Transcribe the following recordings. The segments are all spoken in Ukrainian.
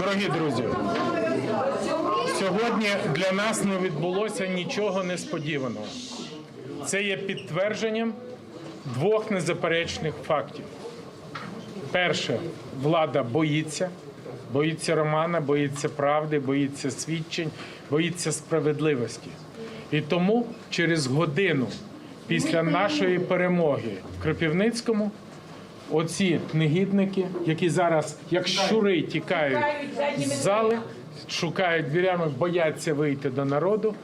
Дорогі друзі, сьогодні для нас не відбулося нічого несподіваного. Це є підтвердженням двох незаперечних фактів. Перше, влада боїться, боїться Романа, боїться правди, боїться свідчень, боїться справедливості. І тому через годину після нашої перемоги в Кропівницькому оці негідники, які зараз, як щури, тікають з зали, шукають дверями, бояться вийти до народу,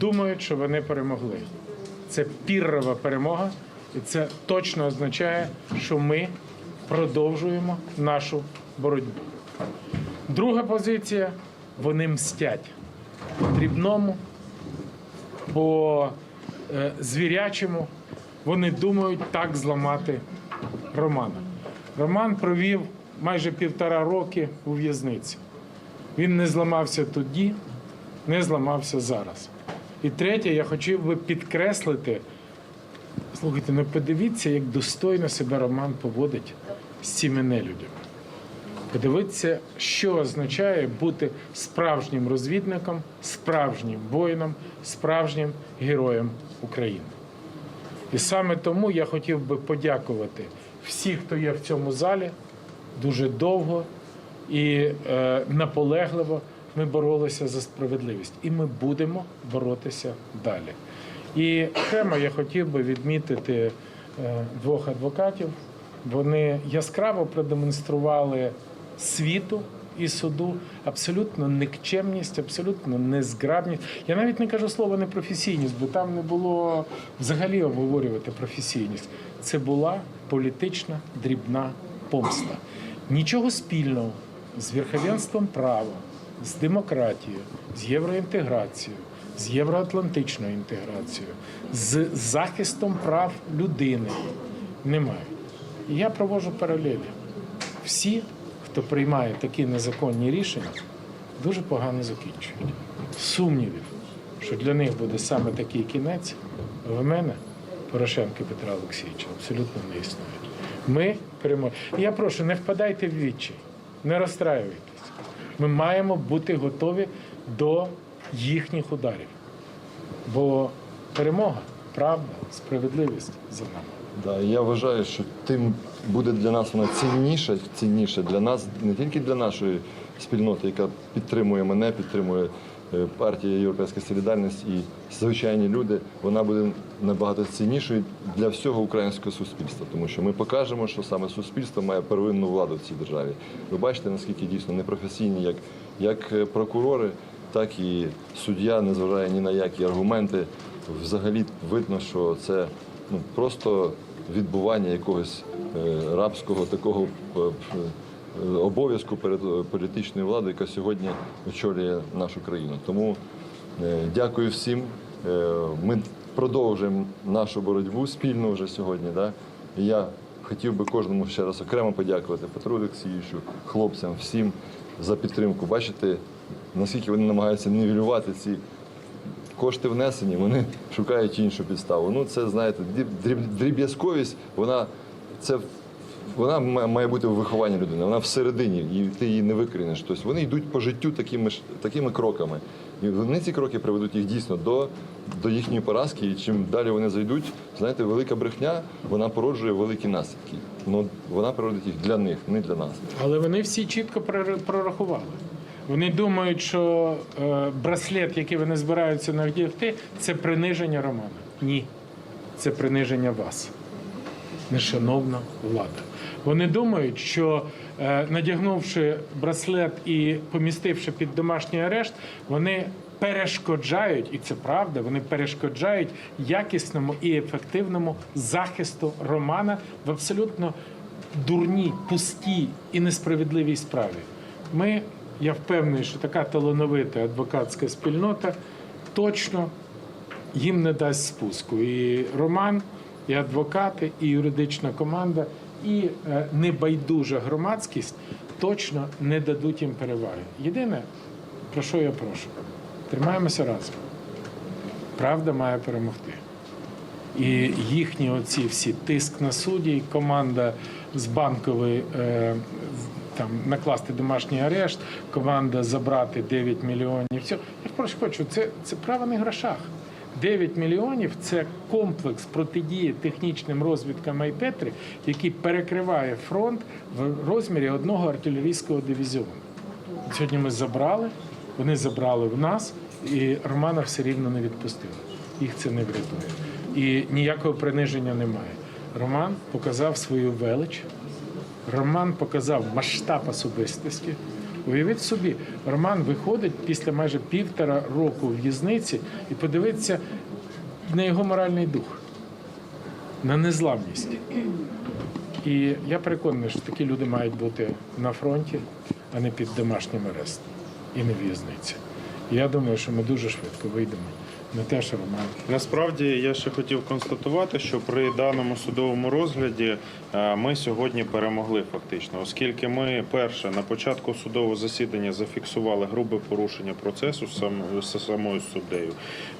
думають, що вони перемогли. Це піррова перемога, і це точно означає, що ми продовжуємо нашу боротьбу. Друга позиція вони мстять по дрібному, по е, звірячому. Вони думають так зламати Романа. Роман провів майже півтора роки у в'язниці. Він не зламався тоді, не зламався зараз. І третє, я хотів би підкреслити, слухайте, ну подивіться, як достойно себе Роман поводить з цими нелюдями. Подивіться, що означає бути справжнім розвідником, справжнім воїном, справжнім героєм України. І саме тому я хотів би подякувати всіх, хто є в цьому залі, дуже довго і е, наполегливо ми боролися за справедливість. І ми будемо боротися далі. І окремо я хотів би відмітити е, двох адвокатів. Вони яскраво продемонстрували світу і суду абсолютно никчемність, абсолютно незграбність. Я навіть не кажу слово непрофесійність, бо там не було взагалі обговорювати професійність. Це була політична дрібна помста. Нічого спільного з верховенством права, з демократією, з євроінтеграцією, з євроатлантичною інтеграцією, з захистом прав людини немає. І я проводжу паралелі. Всі, хто приймає такі незаконні рішення, дуже погано закінчують. Сумнівів, що для них буде саме такий кінець, в мене, Порошенка Петра Олексійовича, абсолютно не існує. Ми переможемо. Я прошу, не впадайте в відчай, не розстраюйтесь. Ми маємо бути готові до їхніх ударів. Бо перемога, правда, справедливість за нами. Да, я вважаю, що тим буде для нас вона цінніша, цінніше для нас, не тільки для нашої спільноти, яка підтримує мене, підтримує е, партія Європейська Солідарність і звичайні люди, вона буде набагато ціннішою для всього українського суспільства, тому що ми покажемо, що саме суспільство має первинну владу в цій державі. Ви бачите, наскільки дійсно непрофесійні, як, як е, прокурори, так і суддя, не зважає ні на які аргументи. Взагалі видно, що це ну, просто відбування якогось е, рабського такого е, е, обов'язку перед політичною владою, яка сьогодні очолює нашу країну. Тому дякую всім. Ми продовжуємо нашу боротьбу спільно вже сьогодні. Да? Я хотів би кожному ще раз окремо подякувати Петру Олексійовичу, хлопцям, всім за підтримку. Бачите, наскільки вони намагаються нівелювати ці кошти внесені, вони шукають іншу підставу. Ну, це знаєте, дріб- дріб- дріб'язковість, вона це вона має бути в вихованні людини, вона всередині, і ти її не викоріниш. Тобто вони йдуть по життю такими ж такими кроками. І вони ці кроки приведуть їх дійсно до, до їхньої поразки. І чим далі вони зайдуть, знаєте, велика брехня вона породжує великі наслідки. Ну вона проводить їх для них, не для нас. Але вони всі чітко прорахували. Вони думають, що е, браслет, який вони збираються надягти, це приниження Романа. Ні, це приниження вас, нешановна влада. Вони думають, що е, надягнувши браслет і помістивши під домашній арешт, вони перешкоджають, і це правда, вони перешкоджають якісному і ефективному захисту Романа в абсолютно дурній, пустій і несправедливій справі. Ми, я впевнений, що така талановита адвокатська спільнота точно їм не дасть спуску. І Роман, і адвокати, і юридична команда, і е, небайдужа громадськість точно не дадуть їм переваги. Єдине, про що я прошу, тримаємося разом. Правда має перемогти. І їхні оці всі тиск на судді, команда з банкової е, там накласти домашній арешт, команда забрати 9 мільйонів. Все. Я просто хочу, це, це право не грошах. 9 мільйонів це комплекс протидії технічним розвідкам Айпетрі, який перекриває фронт в розмірі одного артилерійського дивізіону. Сьогодні ми забрали, вони забрали в нас, і Романа все рівно не відпустили. Їх це не врятує. І ніякого приниження немає. Роман показав свою велич, Роман показав масштаб особистості. Уявіть собі, Роман виходить після майже півтора року в'язниці і подивиться на його моральний дух, на незламність. І я переконаний, що такі люди мають бути на фронті, а не під домашнім арестом і не в'язниці. Я думаю, що ми дуже швидко вийдемо на те, що Роман Насправді я ще хотів констатувати, що при даному судовому розгляді е, ми сьогодні перемогли фактично, оскільки ми перше на початку судового засідання зафіксували грубе порушення процесу з самою суддею.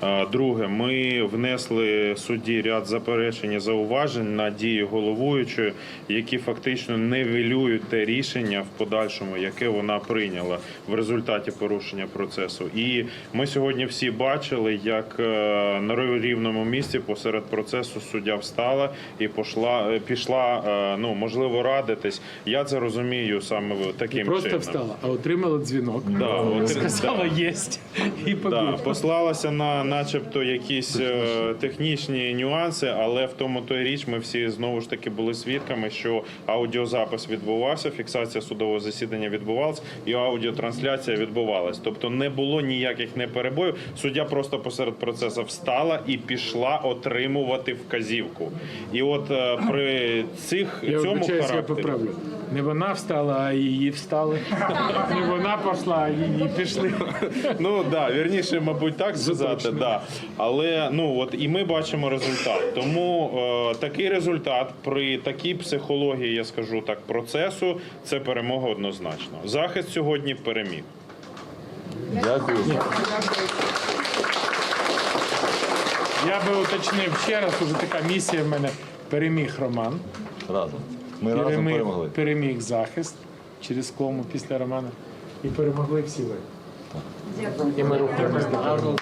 Е, Друге, ми внесли судді ряд заперечень і зауважень на дії головуючої, які фактично невелюють те рішення в подальшому, яке вона прийняла в результаті порушення процесу. І ми сьогодні всі бачили, як е, на рівному місці посеред процесу суддя встала і пішла, е, пішла е, ну можливо радитись. Я це розумію саме таким просто чином. встала, а отримала дзвінок. Да, от- сказала єсть і Да, послалася на начебто якісь технічні нюанси, але в тому той річ ми всі знову ж таки були свідками, що аудіозапис відбувався, фіксація судового засідання відбувалась, і аудіотрансляція відбувалась. Тобто не було ніяких неперебоїв. Суддя просто посеред процесу встала і пішла отримувати вказівку. І от е, при цих Я цьому вибачаюсь, я поправлю. Не вона встала, а її встали. Не вона пішла, а її пішли. Ну да, вірніше, мабуть, так сказати, да. Але ну от і ми бачимо результат. Тому е, такий результат при такій психології, я скажу так, процесу це перемога однозначно. Захист сьогодні переміг. Дякую. Я би уточнив ще раз, уже така місія в мене переміг Роман. Разом. Ми разом Переміг, перемогли. переміг захист через кому після Романа. І перемогли всі ви. І ми рухаємось до перемоги.